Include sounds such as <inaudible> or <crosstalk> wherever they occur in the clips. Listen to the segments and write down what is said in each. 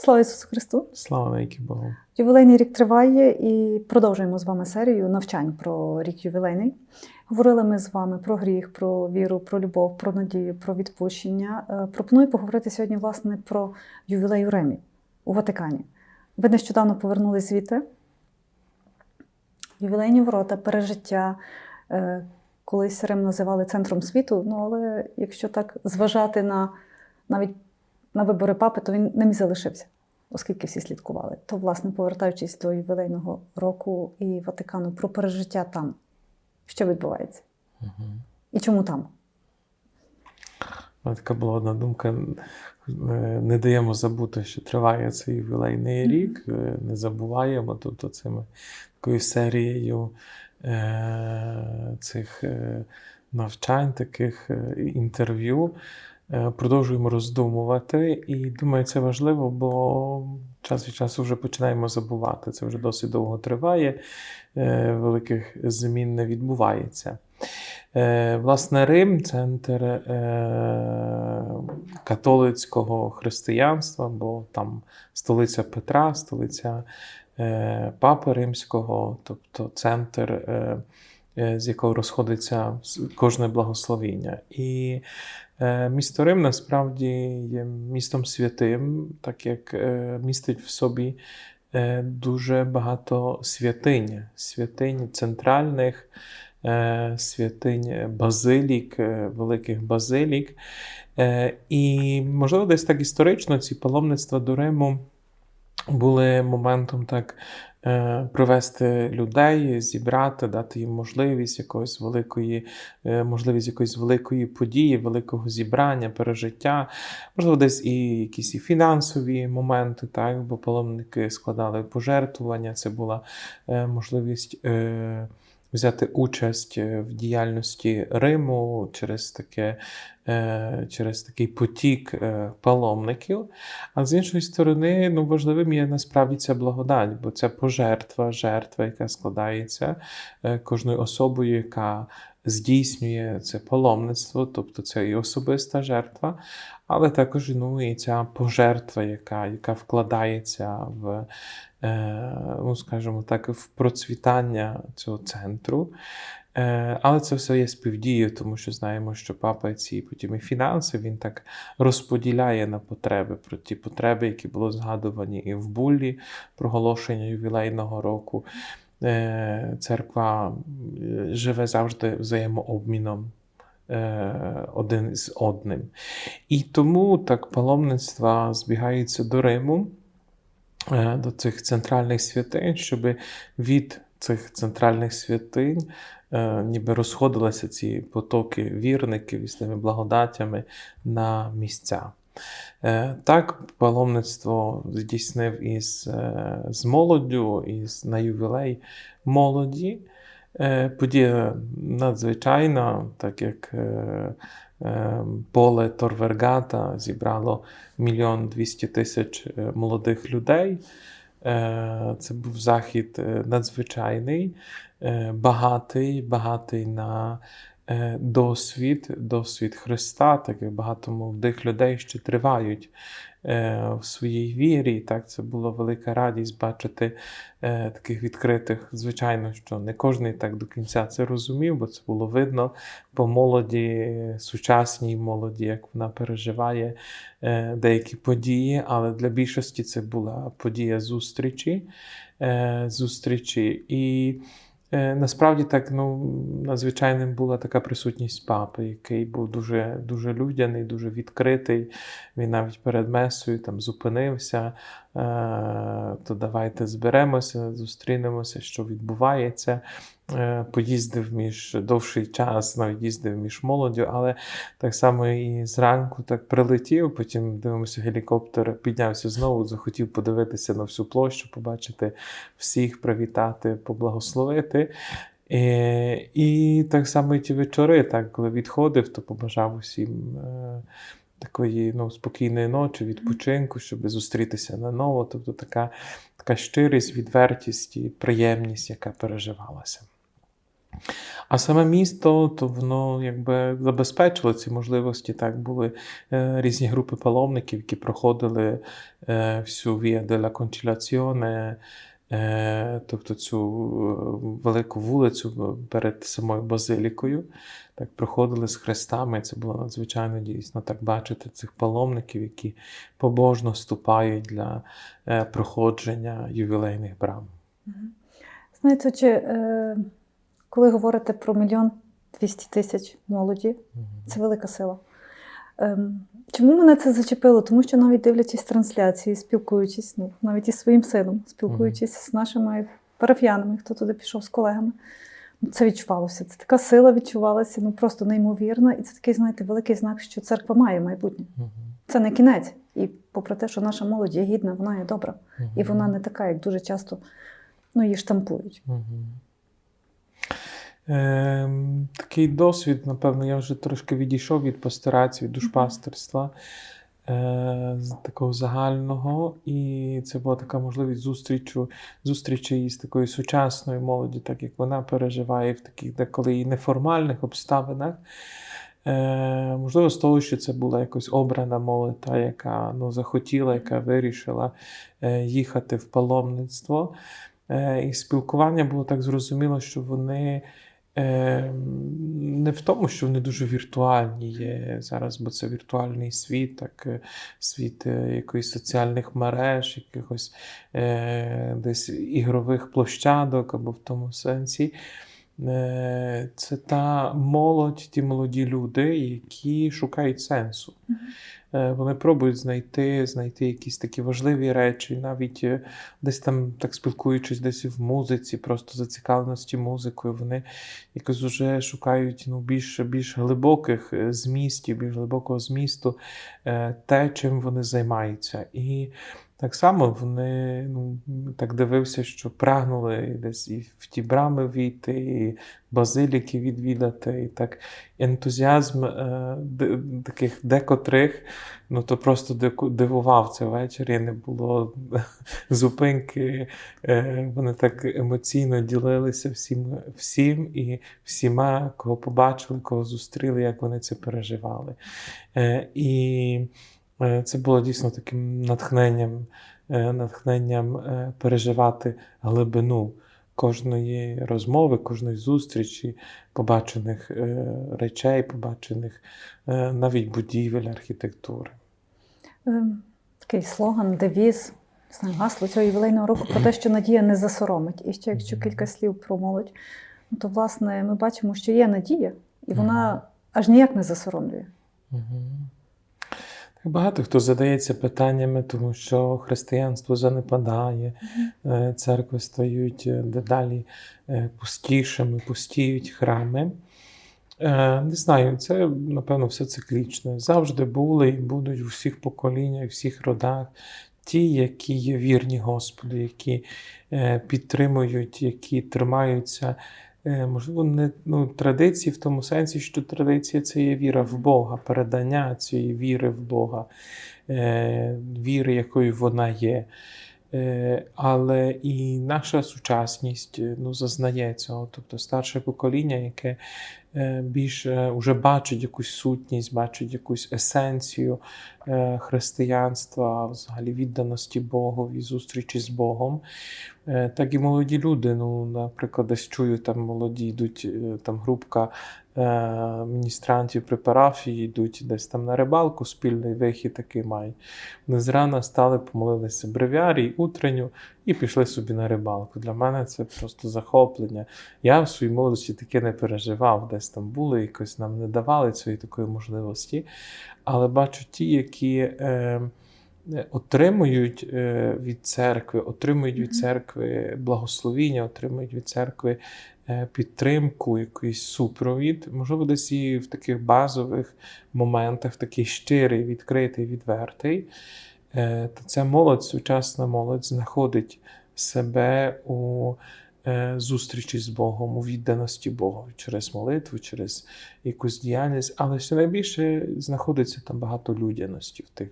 Слава Ісусу Христу! Слава навіки Богу. Ювілейний рік триває і продовжуємо з вами серію навчань про рік ювілейний. Говорили ми з вами про гріх, про віру, про любов, про надію, про відпущення. Е, Пропоную поговорити сьогодні, власне, про ювілей у Римі у Ватикані. Ви нещодавно повернулись звідти. Ювілейні ворота, пережиття. Е, Колись Рим називали центром світу, ну але якщо так зважати на навіть на вибори папи, то він ним і залишився, оскільки всі слідкували. То, власне, повертаючись до ювілейного року і Ватикану про пережиття там, що відбувається? Угу. І чому там? Така була одна думка. Е, Не даємо забути, що триває цей ювілейний рік, е, не забуваємо. Тобто цими такою серією е, цих е, навчань, таких е, інтерв'ю. Е, Продовжуємо роздумувати, і думаю, це важливо, бо час від часу вже починаємо забувати. Це вже досить довго триває, е, великих змін не відбувається. Е, Власне, Рим центр католицького християнства, бо там столиця Петра, столиця Папи Римського, тобто центр, з якого розходиться кожне благословіння. І місто Рим насправді є містом святим, так як е, містить в собі е, дуже багато святинь, святинь центральних е, святинь базилік, е, великих базилік. Е, І, можливо, десь так історично ці паломництва до Риму були моментом так е, привести людей, зібрати, дати їм можливість якоїсь великої, е, можливість якоїсь великої події, великого зібрання, пережиття. Можливо, десь і якісь і фінансові моменти, так, бо паломники складали пожертвування, це була е, можливість. Взяти участь е, в діяльності Риму через таке, е, через такий потік е, паломників. А з іншої сторони, ну, важливим є насправді ця благодать, бо це пожертва, жертва, яка складається кожною особою, яка здійснює це паломництво, тобто це і особиста жертва, але також ну, і ця пожертва, яка, яка вкладається в, ну, скажімо так, в процвітання цього центру. Е, Але це все є співдією, тому що знаємо, що папа ці потім і фінанси він так розподіляє на потреби про ті потреби, які були згадувані і в буллі проголошення ювілейного року. Е, Церква е, живе завжди взаємообміном е, один з одним. І тому так паломництва збігаються до Риму, е, до цих центральних святинь, щоб від цих центральних святинь е, ніби розходилися ці потоки вірників із тими благодатями на місця. Е, Так, паломництво здійснив із, е, з молоддю, із на ювілей молоді. Е, Подія надзвичайна, так як е, е, поле Торвергата зібрало мільйон двісті тисяч е, молодих людей. Е, Це був захід е, надзвичайний, багатий, багатий на досвід, досвід Христа, Таких багато молодих людей ще тривають в своїй вірі. Так, це була велика радість бачити е, таких відкритих. Звичайно, що не кожен так до кінця це розумів, бо це було видно по молоді, сучасній молоді, як вона переживає е, деякі події, але для більшості це була подія зустрічі. Е, зустрічі. І е, насправді так ну, надзвичайним була така присутність папи, який був дуже, дуже людяний, дуже відкритий. Він навіть перед месою там зупинився, е, то давайте зберемося, зустрінемося, що відбувається. Е, Поїздив між довший час, навіть їздив між молоддю, але так само і зранку так прилетів, потім дивимося, гелікоптер піднявся знову, захотів подивитися на всю площу, побачити всіх, привітати, поблагословити. І, і так само і ті вечори, так, коли відходив, то побажав усім е, такої ну, спокійної ночі, відпочинку, щоб зустрітися наново. Тобто така, така щирість, відвертість і приємність, яка переживалася. А саме місто, то воно якби забезпечило ці можливості. Так були е, різні групи паломників, які проходили е, всю Via della Conciliazione, е, тобто цю е, велику вулицю перед самою базилікою. Так проходили з хрестами. Це було надзвичайно дійсно так бачити цих паломників, які побожно ступають для е, проходження ювілейних брам. Знаєте, чи, е, коли говорите про мільйон двісті тисяч молоді, це велика сила. Чому мене це зачепило? Тому що навіть дивлячись трансляції, спілкуючись, ну, навіть із своїм сином, спілкуючись з нашими парафіянами, хто туди пішов з колегами, ну, це відчувалося. Це така сила відчувалася, ну просто неймовірна. І це такий, знаєте, великий знак, що церква має майбутнє. Мгм. Це не кінець. І попри те, що наша молодь є гідна, вона є добра. І вона не така, як дуже часто ну, її штампують. Ем, такий досвід, напевно, я вже трошки відійшов від пасторації, від душпастерства е, такого загального. І це була така можливість зустрічу, зустрічі із такою сучасною молоді, так як вона переживає в таких деколи і неформальних обставинах. Е, можливо, з того, що це була якось обрана молодь, та, яка ну, захотіла, яка вирішила е, їхати в паломництво. Е, і спілкування було так зрозуміло, що вони е, не в тому, що вони дуже віртуальні є зараз, бо це віртуальний світ, так, е, світ е, якоїсь соціальних мереж, якихось е, десь ігрових площадок або в тому сенсі. Е, Це та молодь, ті молоді люди, які шукають сенсу. Е, Вони пробують знайти, знайти якісь такі важливі речі, навіть е, десь там, так спілкуючись, десь в музиці, просто зацікавленості музикою, вони якось вже шукають ну, більш, більш глибоких змістів, більш глибокого змісту, те, чим вони займаються. І так само вони ну, так дивився, що прагнули десь і в ті брами війти, і базиліки відвідати, і так ентузіазм е, де- таких декотрих, ну то просто дивував це ввечері, не було <laughs> зупинки. Е, Вони так емоційно ділилися всім, всім і всіма, кого побачили, кого зустріли, як вони це переживали. Е, І це було дійсно таким натхненням, е, натхненням е, переживати глибину кожної розмови, кожної зустрічі, побачених е, речей, побачених е, навіть будівель, архітектури. Такий слоган, девіз, знаю, гасло цього ювілейного року про те, що надія не засоромить. І ще якщо кілька слів про молодь, ну, то власне ми бачимо, що є надія, і вона аж ніяк не засоромлює. Багато хто задається питаннями, тому що християнство занепадає, е, церкви стають е, дедалі е, пустішими, пустіють храми. Не знаю, це, напевно, все циклічне. Завжди були і будуть у всіх поколіннях, у всіх родах ті, які є вірні Господу, які підтримують, які тримаються. Е, Можливо, не ну, традиції в тому сенсі, що традиція це є віра в Бога, передання цієї віри в Бога, е, віри, якою вона є. Е, Але і наша сучасність ну, зазнає цього, тобто старше покоління, яке більше вже бачить якусь сутність, бачить якусь есенцію е, християнства, взагалі відданості Богові, зустрічі з Богом. Е, Так і молоді люди. Ну, наприклад, десь чую, там молоді йдуть, е, там групка е, міністрантів при парафії йдуть десь там на рибалку, спільний вихід такий мають. Вони зрана стали, помолилися бревіарій, утренню і пішли собі на рибалку. Для мене це просто захоплення. Я в своїй молодості таке не переживав, десь там були, якось нам не давали цієї такої можливості. Але бачу ті, які. Е, е, Отримують е, від церкви, отримують від церкви благословіння, отримують від церкви е, підтримку, якийсь супровід, можливо, десь і в таких базових моментах, такий щирий, відкритий, відвертий. Е, То ця молодь, сучасна молодь, знаходить себе у е, зустрічі з Богом, у відданості Богу через молитву, через якусь діяльність, але ще найбільше знаходиться там багато людяності в тих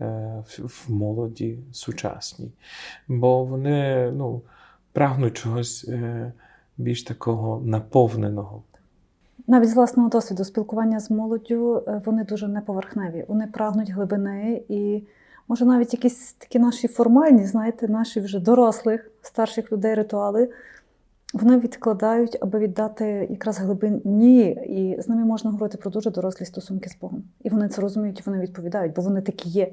е, в, молоді сучасній. Бо вони ну, прагнуть чогось е, більш такого наповненого. Навіть з власного досвіду спілкування з молоддю е, вони дуже неповерхневі. Вони прагнуть глибини і, може, навіть якісь такі наші формальні, знаєте, наші вже дорослих, старших людей ритуали. Вони відкладають, аби віддати якраз глибині, і з ними можна говорити про дуже дорослі стосунки з Богом. І вони це розуміють, і вони відповідають, бо вони такі є,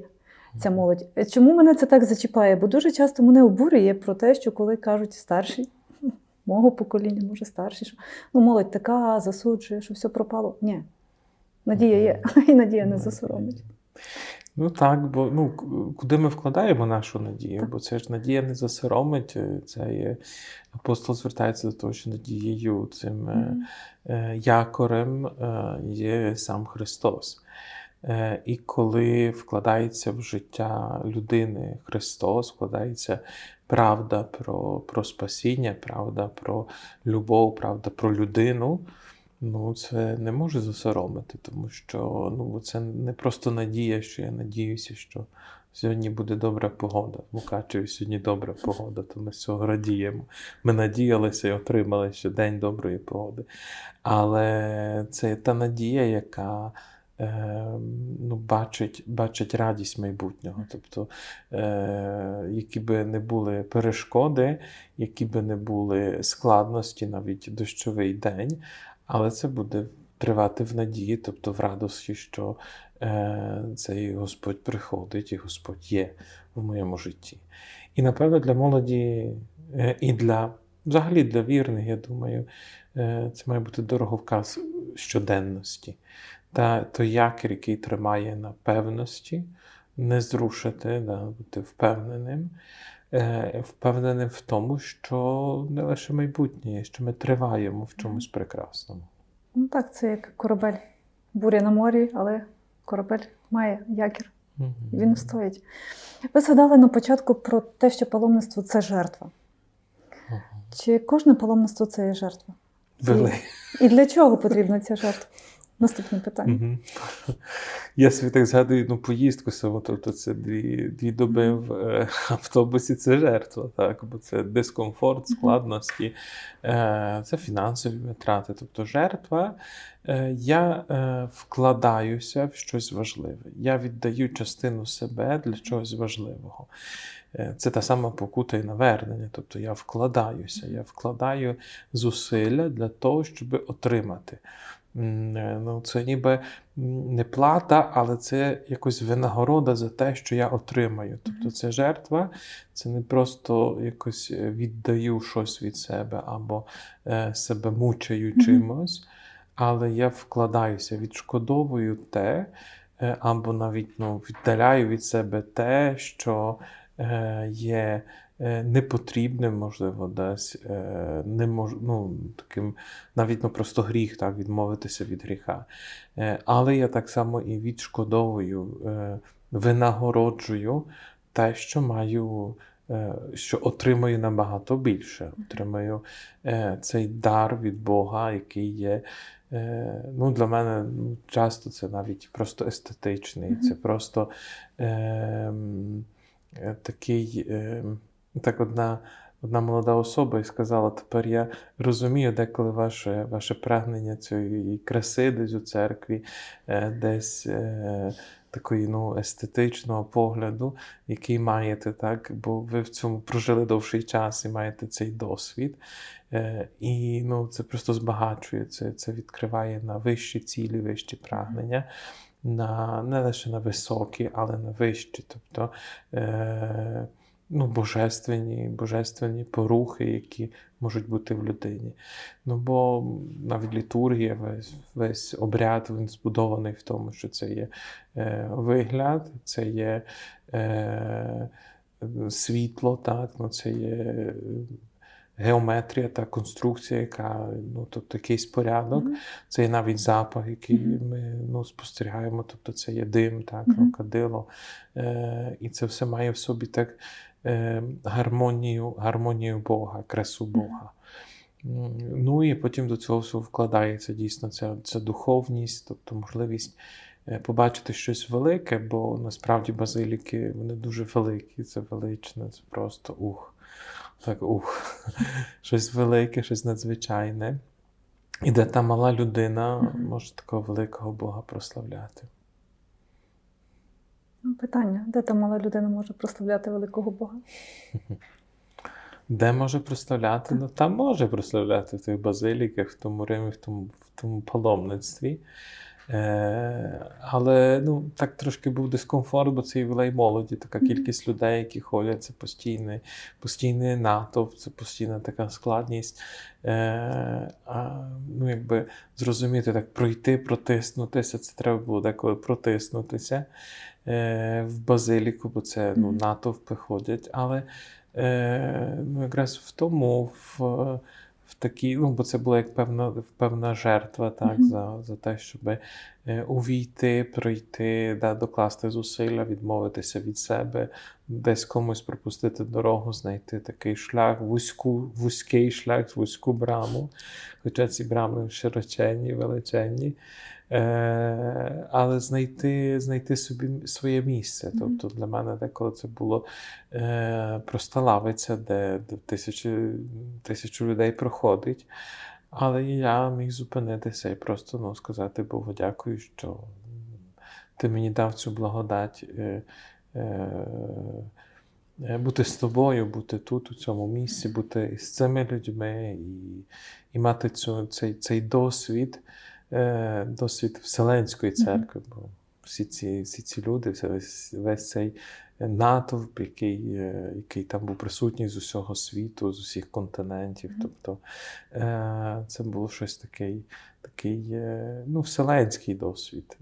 ця молодь. Е, Чому мене це так зачіпає? Бо дуже часто мене обурює про те, що коли кажуть старші, <laughs> мого покоління, може старші, що ну, молодь така засуджує, що все пропало. Ні. Надія є, <laughs> і надія не засоромить. Ну так, бо ну, куди ми вкладаємо нашу надію? Бо це ж надія не засоромить. е, Це є апостол звертається до того, що надією цим е, якорем є сам Христос. І коли вкладається в життя людини Христос, вкладається правда про, про спасіння, правда про любов, правда про людину, ну це не може засоромити, тому що ну, це не просто надія, що я надіюся, що сьогодні буде добра погода. В Мукачеві сьогодні добра погода, то ми з цього радіємо. Ми надіялися і отримали ще день доброї погоди. Але це та надія, яка е, ну, бачить, бачить радість майбутнього. Тобто, е, які би не були перешкоди, які би не були складності, навіть дощовий день, але це буде тривати в надії, тобто в радості, що е, цей Господь приходить і Господь є в моєму житті. І напевно для молоді е, і для взагалі для вірних, я думаю, е, це має бути дороговказ щоденності. Та той якір, який тримає на певності, не зрушити, да, бути впевненим, впевненим в тому, що не лише майбутнє, є, що ми триваємо в чомусь прекрасному. Ну так, це як корабель. Буря на морі, але корабель має якір, і він стоїть. Ви згадали на початку про те, що паломництво це жертва. Чи кожне паломництво це є жертва? Вели. І для чого потрібна ця жертва? Наступне питання. Мгм. <laughs> Я собі так згадую ну, поїздку саму, тобто це дві, дві доби в е, <laughs> автобусі це жертва, так, бо це дискомфорт, складності, е, це фінансові витрати. Тобто жертва, е, я е, вкладаюся в щось важливе. Я віддаю частину себе для чогось важливого. Е, Це та сама покута і навернення. Тобто я вкладаюся, я вкладаю зусилля для того, щоб отримати. Е, Ну, це ніби не плата, але це якось винагорода за те, що я отримаю. Тобто це жертва, це не просто якось е, віддаю щось від себе або е, себе мучаю чимось, але я вкладаюся, відшкодовую те, або навіть ну, віддаляю від себе те, що є непотрібним, можливо, десь е, не мож, ну, таким навіть ну, просто гріх, так, відмовитися від гріха. Е, Але я так само і відшкодовую, е, винагороджую те, що маю, е, що отримаю набагато більше. Отримаю е, цей дар від Бога, який є. е, Ну, для мене ну, часто це навіть просто естетичний, Мгм. це просто е, м, е, такий. Так, одна, одна молода особа і сказала: тепер я розумію деколи ваше, ваше прагнення цієї краси десь у церкві, е, десь е, такої ну, естетичного погляду, який маєте, так, бо ви в цьому прожили довший час і маєте цей досвід. Е, і ну, це просто збагачує, це, це відкриває на вищі цілі, вищі прагнення. На, не лише на високі, але на вищі. Тобто е, ну, божественні, божественні порухи, які можуть бути в людині. Ну, бо навіть літургія, весь, весь обряд він збудований в тому, що це є е, вигляд, це є е, світло, так, ну, це є геометрія та конструкція, яка ну, тобто якийсь порядок. Мгм. Це є навіть запах, який Мгм. ми ну, спостерігаємо, тобто це є дим, так, ну, кадило. Е, і це все має в собі так е, гармонію, гармонію Бога, красу Бога. Ну і потім до цього всього вкладається дійсно ця, ця духовність, тобто можливість е, побачити щось велике, бо насправді базиліки вони дуже великі, це величне, це просто ух. Так ух, <laughs> щось велике, щось надзвичайне. І де та мала людина може такого великого Бога прославляти. Ну, питання, де та мала людина може прославляти великого Бога? Де може прославляти? Ну там може прославляти в тих базиліках, в тому Римі, в тому, в тому паломництві. Е, але ну, так трошки був дискомфорт, бо це ювілей молоді, така кількість людей, які ходять, це постійний, постійний натовп, це постійна така складність. Е, а, ну, якби зрозуміти, так пройти, протиснутися, це треба було деколи протиснутися е, в базиліку, бо це ну, натовпи ходять. Але е, ну, якраз в тому, в, в такій, ну, бо це була як певна, певна жертва так, Мгм. за, за те, щоб е, увійти, пройти, да, докласти зусилля, відмовитися від себе, десь комусь пропустити дорогу, знайти такий шлях, вузьку, вузький шлях, вузьку браму. Хоча ці брами широченні, величенні. Е, але знайти, знайти собі своє місце. Тобто для мене деколи це було е, проста лавиця, де, де тисячі, тисячу людей проходить. Але я міг зупинитися і просто ну, сказати Богу дякую, що ти мені дав цю благодать. Е, е, е, бути з тобою, бути тут, у цьому місці, бути з цими людьми і, і мати цю, цей, цей досвід, е, досвід Вселенської церкви. Бо всі ці, всі ці люди, весь, весь цей натовп, який, е, який там був присутній з усього світу, з усіх континентів. Тобто е, це було щось такий, такий е, ну, вселенський досвід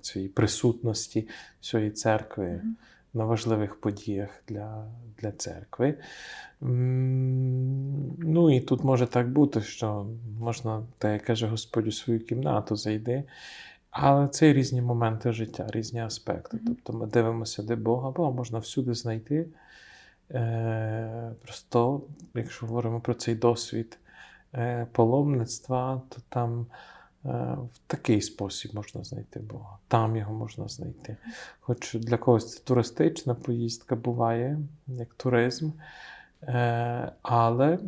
цієї присутності всієї церкви. На важливих подіях для, для церкви. Ну і тут може так бути, що можна, так як каже Господь, у свою кімнату зайди. Але це різні моменти життя, різні аспекти. Тобто ми дивимося, де Бога, Бога можна всюди знайти. Е, просто, якщо говоримо про цей досвід е, паломництва, то там в такий спосіб можна знайти Бога. Там його можна знайти. Хоч для когось це туристична поїздка буває, як туризм, е, але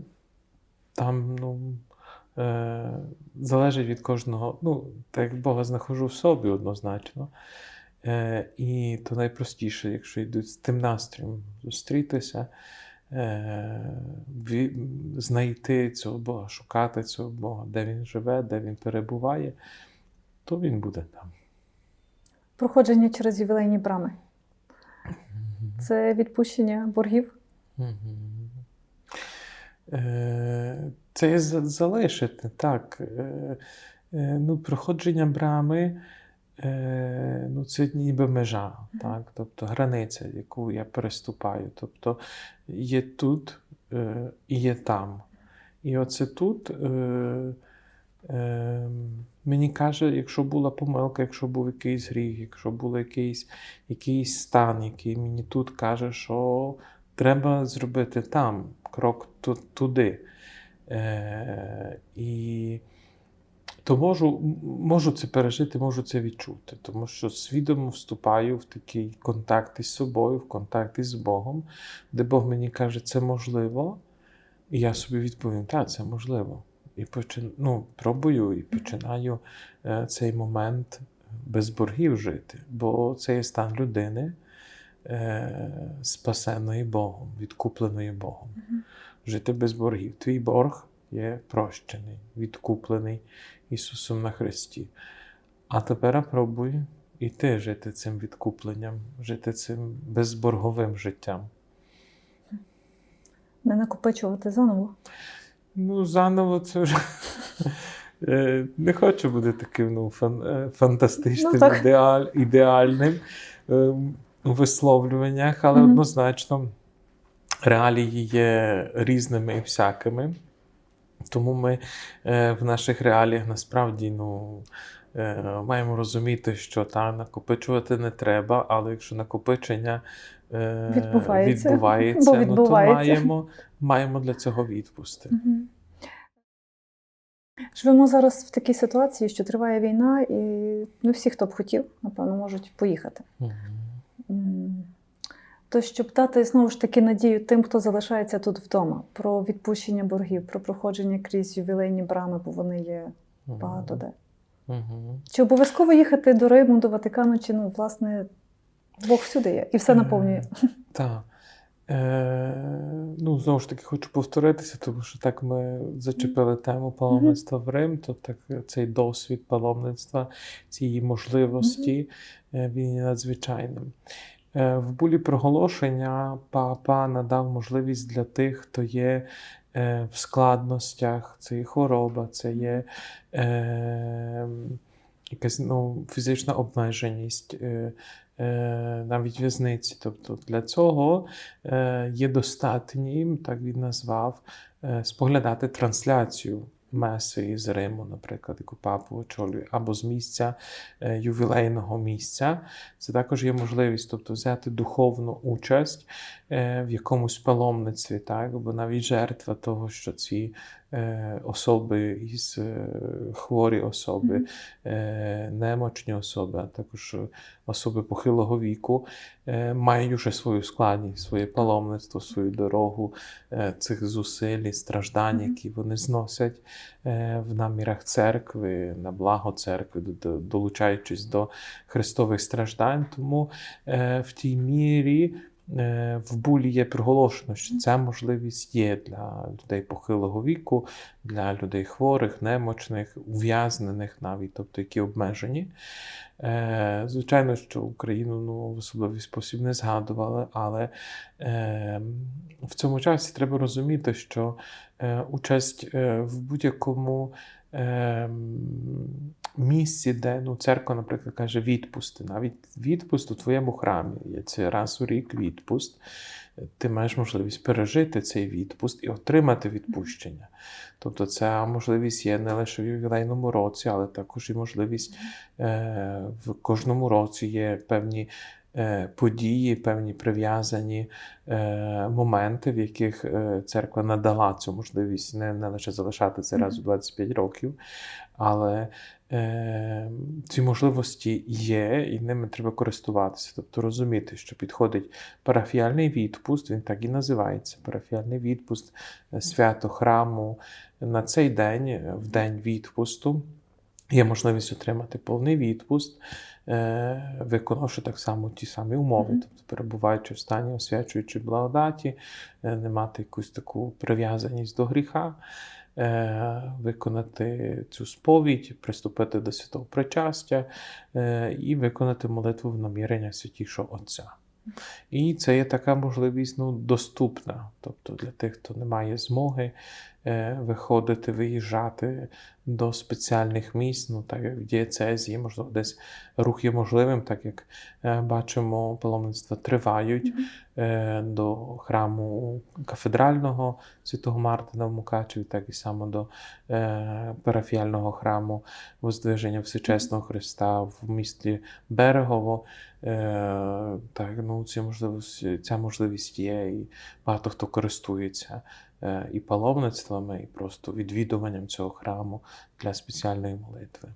там ну, е, залежить від кожного. Ну, так як Бога знаходжу в собі однозначно. Е, і то найпростіше, якщо йдуть з тим настроєм зустрітися, е, знайти цього Бога, шукати цього Бога, де він живе, де він перебуває, то він буде там. Проходження через ювілейні брами. Це відпущення боргів. Е, Це залишити, так. Е, е, Ну, проходження брами, е, ну, це ніби межа, так? тобто границя, яку я переступаю. Тобто є тут е, і є там. І оце тут е, е, мені каже, якщо була помилка, якщо був якийсь гріх, якщо був якийсь, якийсь стан, який мені тут каже, що треба зробити там крок туди. Е, і то можу, можу це пережити, можу це відчути, тому що свідомо вступаю в такий контакт із собою, в контакт із Богом, де Бог мені каже, це можливо, і я собі відповім, так, це можливо. І почин, ну, пробую і починаю е, цей момент без боргів жити, бо це є стан людини, е, спасеної Богом, відкупленої Богом. Жити без боргів. Твій борг є прощений, відкуплений Ісусом на Христі. А тепер пробуй і ти жити цим відкупленням, жити цим безборговим життям. Не накопичувати заново. Ну, заново це вже. <laughs> Е, Не хочу бути таким ну, фан, е, фантастичним, Ну, так. ідеаль, ідеальним е, у висловлюваннях, але Мгм. однозначно реалії є різними і всякими. Тому ми е, в наших реаліях насправді ну, е, маємо розуміти, що та, накопичувати не треба, але якщо накопичення е, Відбувається. відбувається, Бо ну, то маємо, маємо для цього відпусти. Живемо зараз в такій ситуації, що триває війна, і не всі, хто б хотів, напевно, можуть поїхати. То щоб дати знову ж таки надію тим, хто залишається тут вдома, про відпущення боргів, про проходження крізь ювілейні брами, бо вони є багато де. Угу. Чи обов'язково їхати до Риму, до Ватикану, чи ну, власне, Бог всюди є і все наповнює. Так. Е, ну, знову ж таки, хочу повторитися, тому що так ми зачепили тему паломництва в Рим, то так цей досвід паломництва, ці можливості, е, він є надзвичайним. Е, в булі проголошення папа надав можливість для тих, хто є е, в складностях, це є хвороба, це є е, якась ну, фізична обмеженість. Навіть в'язниці. Тобто для цього є достатнім, так він назвав, споглядати трансляцію меси з Риму, наприклад, яку папу очолює, або з місця е, ювілейного місця. Це також є можливість, тобто взяти духовну участь в якомусь паломництві, так? бо навіть жертва того, що ці е, особи із е, хворі особи, е, немочні особи, а також особи похилого віку е, мають уже свою складність, своє паломництво, свою дорогу е, цих зусиль і страждань, які вони зносять е, в намірах церкви, на благо церкви, до- до- долучаючись до христових страждань. Тому е, в тій мірі. Е, В булі є приголошено, що ця можливість є для людей похилого віку, для людей хворих, немочних, ув'язнених навіть, тобто які обмежені. Е, Звичайно, що Україну ну, в особливий спосіб не згадували, але е, в цьому часі треба розуміти, що участь в будь-якому е, місці, де ну, церква, наприклад, каже відпусти, навіть відпуст у твоєму храмі, є це раз у рік відпуст. Ти маєш можливість пережити цей відпуст і отримати відпущення. Тобто, ця можливість є не лише в ювілейному році, але також і можливість е, в кожному році є певні події, певні прив'язані е, моменти, в яких е, церква надала цю можливість не, не лише залишати це раз у 25 років, але е, ці можливості є, і ними треба користуватися. Тобто розуміти, що підходить парафіальний відпуст, він так і називається парафіальний відпуст, е, свято храму. На цей день, е, в день відпусту, є можливість отримати повний відпуст, е, виконавши так само ті самі умови, Мгм. тобто перебуваючи в стані, освячуючи благодаті, е, не мати якусь таку прив'язаність до гріха, е, виконати цю сповідь, приступити до святого причастя е, і виконати молитву в намірення святішого Отця. І це є така можливість ну, доступна. Тобто для тих, хто не має змоги е, виходити, виїжджати до спеціальних місць, ну так як в дієцезії, можливо, десь рух є можливим, так як е, бачимо, паломництва тривають е, до храму кафедрального святого Мартина в Мукачеві, так і само до е, парафіального храму Воздвиження Всечесного Христа в місті Берегово. Е, так, ну, ці можливості, ця можливість є, і багато хто користується е, і паломництвами, і просто відвідуванням цього храму для спеціальної молитви.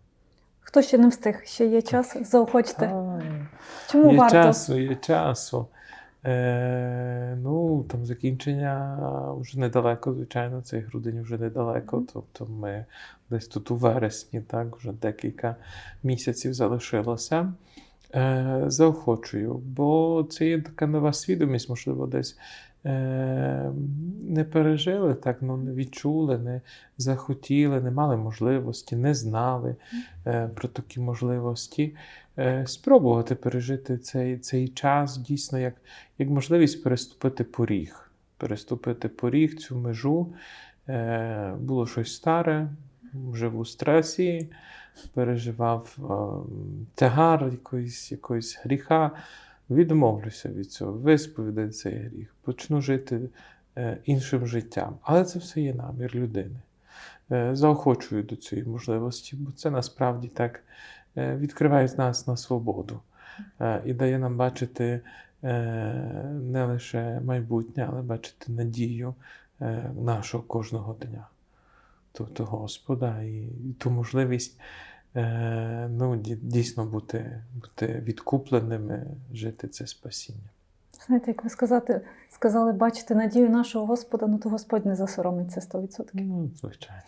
Хто ще не встиг, ще є час, заохочте. Чому є варто? часу, є часу. Е, ну, там закінчення вже недалеко, звичайно, цей грудень вже недалеко. Мгм. Тобто ми десь тут у вересні, так, вже декілька місяців залишилося. Е, заохочую, бо це є така нова свідомість, можливо, десь е, не пережили, так, ну, не відчули, не захотіли, не мали можливості, не знали е, про такі можливості. Е, спробувати пережити цей, цей час дійсно як, як можливість переступити поріг. Переступити поріг, цю межу. Е, було щось старе, жив у стресі, переживав е, тягар якоїсь, якоїсь гріха. Відмовлюся від цього, висповідаю цей гріх, почну жити е, іншим життям. Але це все є намір людини. Е, заохочую до цієї можливості, бо це насправді так е, відкриває нас на свободу і дає нам бачити не лише майбутнє, але бачити надію нашого кожного дня. Тобто Господа і, ту можливість е, ну, дійсно бути, бути відкупленими, жити це спасіння. Знаєте, як ви сказати, сказали, бачити надію нашого Господа, ну то Господь не засоромиться 100%. Ну, звичайно.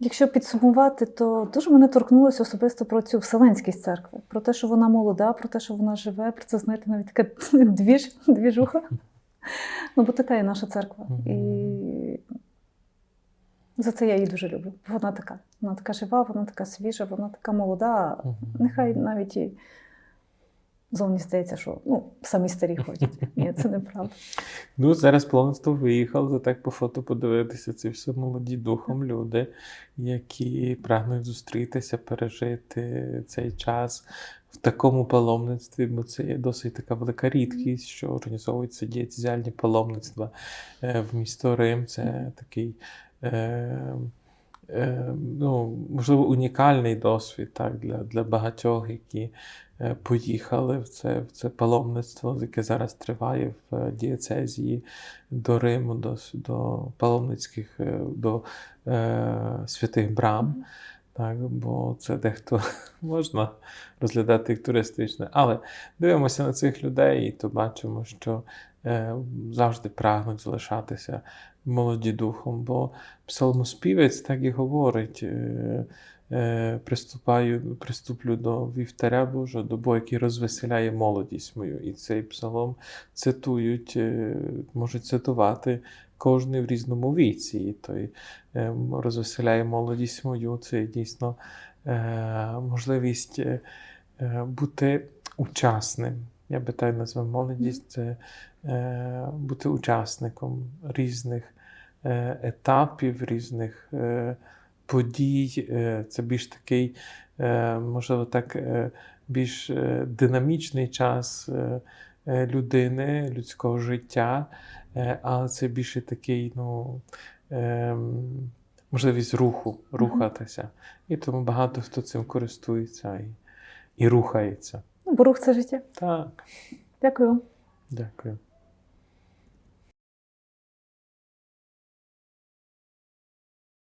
Якщо підсумувати, то дуже мене торкнулося особисто про цю вселенськість церкви, про те, що вона молода, про те, що вона живе, про це, знаєте, навіть така <laughs> двіж, двіжуха. Ну, бо така є наша церква. І за це я її дуже люблю. Вона така. Вона така жива, вона така свіжа, вона така молода. Нехай навіть і зовні здається, що ну, самі старі ходять. <laughs> Ні, це неправда. Ну, зараз паломництво виїхало, то так по фото подивитися. Це все молоді духом люди, які прагнуть зустрітися, пережити цей час в такому паломництві, бо це є досить така велика рідкість, що організовуються дієцезіальні паломництва е, в місто Рим. Це такий. Е, е, ну, можливо, унікальний досвід так, для, для багатьох, які е, поїхали в це, в це паломництво, яке зараз триває в дієцезії до Риму, до, до паломницьких, до е, святих брам. Так, бо це дехто <laughs> можна розглядати як туристичне. Але дивимося на цих людей, і то бачимо, що е, завжди прагнуть залишатися молоді духом, бо псалмоспівець так і говорить. Е, приступаю, приступлю до вівтаря Божого, до Бога, який розвеселяє молодість мою. І цей псалом цитують, е, можуть цитувати кожний в різному віці. І той е, розвеселяє молодість мою. Це дійсно е, можливість е, е, бути учасним. Я би так назвав молодість це е, бути учасником різних е, етапів, різних е, подій. Е, це більш такий, е, можливо, так, е, більш динамічний час людини, людського життя, але це більше такий, ну. Можливість руху, рухатися. І тому багато хто цим користується і, і рухається. Ну, бо рух це життя. Так, Дякую дякую.